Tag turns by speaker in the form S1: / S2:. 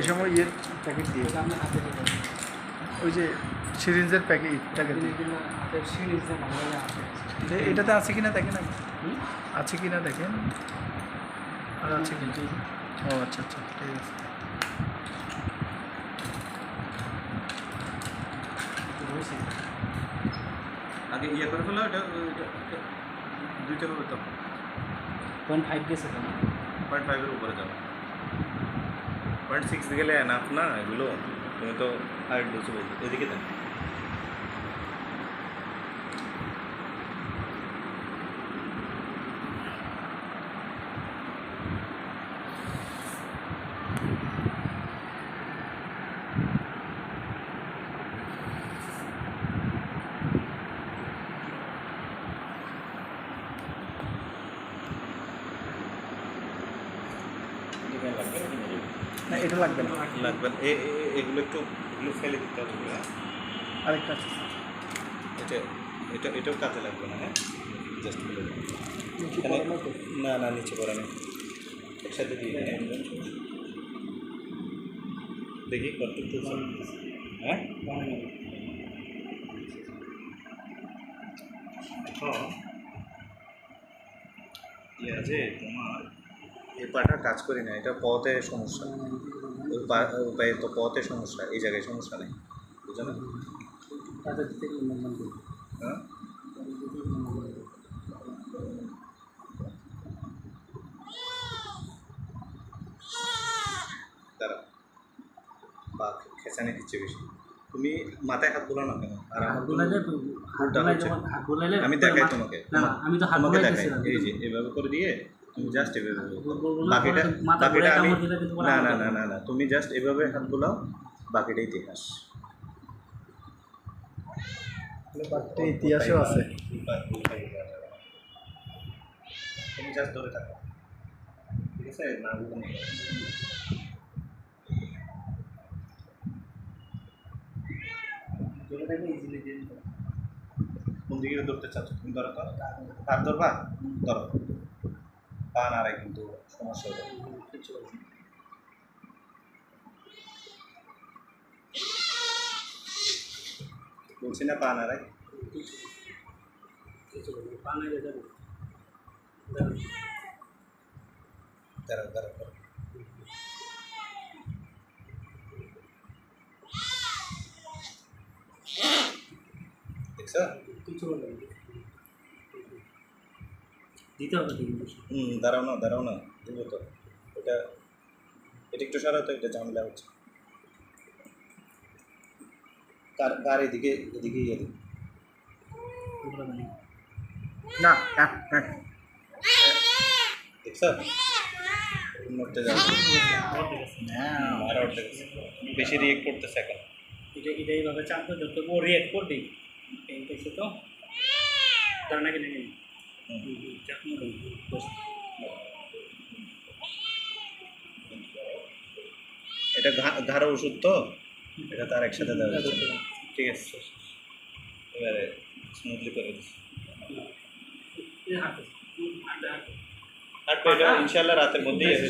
S1: এই সময় ইয়ের প্যাকেট দিয়ে। ওই যে সিরিঞ্জের প্যাকেট প্যাকেট দিয়ে।
S2: দিয়ে
S1: এটাতে আছে কিনা দেখেন? আছে কিনা দেখেন? আর আছে কিনা? ও আচ্ছা আচ্ছা ঠিক আছে।
S3: আগে ইয়ে করে ফেলো এটা দুইটা হবে তো
S2: পয়েন্ট ফাইভ গেছে তো
S3: পয়েন্ট ফাইভের উপরে যাও পয়েন্ট সিক্স গেলে এনাফ না এগুলো তুমি তো হাইট বলছো বলছো এদিকে দেন এদিকে লাগবে না কিনে যাবে?
S1: না এটা লাগবে না
S3: লাগবে না। এ- এ- এ- এগুলো একটু এগুলো ফেলে দিতে হবে এগুলো, হ্যাঁ?
S1: আরেকটা আছে
S3: এটা এটা এটাও কাজে লাগবে না হ্যাঁ জাস্ট ফেলে দেবো
S2: নিচে
S3: এখানে-
S2: পড়ে না তো?
S3: না না নিচে পড়ে নেই একসাথে দিয়ে দিন দেখি কতটুকু তুলছে হ্যাঁ এখন ইয়ে আছে তোমার এই পাটা কাজ করি না এটা পথে সমস্যা। ওই পা ওই পায়ে তো পথে সমস্যা এই জায়গায় সমস্যা নেই বুঝো না
S2: তাদের দিতে গেলে নির্মাণ করবে।
S3: হ্যাঁ। তারা বা খেঁচানি দিচ্ছে বেশি। তুমি মাথায় হাত বোলা না কেন? আর
S2: হাত বোলাইলে
S3: আমি দেখাই তোমাকে।
S2: আমি তো হাত
S3: দেখাই। এই যে এভাবে করে দিয়ে তুমি জাস্ট এভাবে বাকিটা বাকিটা আমি না না না না না তুমি জাস্ট এভাবে হাত বোলাও বাকিটা ইতিহাস।
S1: ইতিহাসও আছে।
S3: তুমি জাস্ট ধরে থাকো। ঠিক আছে? না। কোন দিকে ধরতে চাচ্ছ? তুমি ধরো তো। হাত ধরবা? ধরো। পা নাড়াই কিন্তু সমস্যা হবে
S2: কিছু হবে না।
S3: বলছি না পা নাড়াই
S2: কিছু কিছু হবে না। পা নাইলে যাবে দাঁড়ান।
S3: দাঁড়াও দাঁড়াও দাঁড়াও। দেখছ
S2: কিছু হবে না। দিতে হবে ঠিক
S3: হুম দাঁড়াও না দাঁড়াও না দেবো তো। এটা এটা একটু সরাও তো এটা ঝামেলা হচ্ছে। কার কার এদিকে এদিকে
S2: বুঝতে পারবেন?
S1: না হ্যাঁ হ্যাঁ
S3: নড়তে যাবে।
S2: আছে।
S3: আর উঠতে। বেশি রিয়েক্ট করতেছে এখন।
S2: এটা এটা এইভাবে চাপ যত ও রিয়েক্ট করবে এই তো তার নাকি নাকি চাপ না বস
S3: এটা ঘাড় ওষুধ তো এটা তার একসাথে। ঠিক আছে এবারে স্মুথলি করে দিচ্ছি ইনশাল্লাহ রাতের মধ্যেই এসে।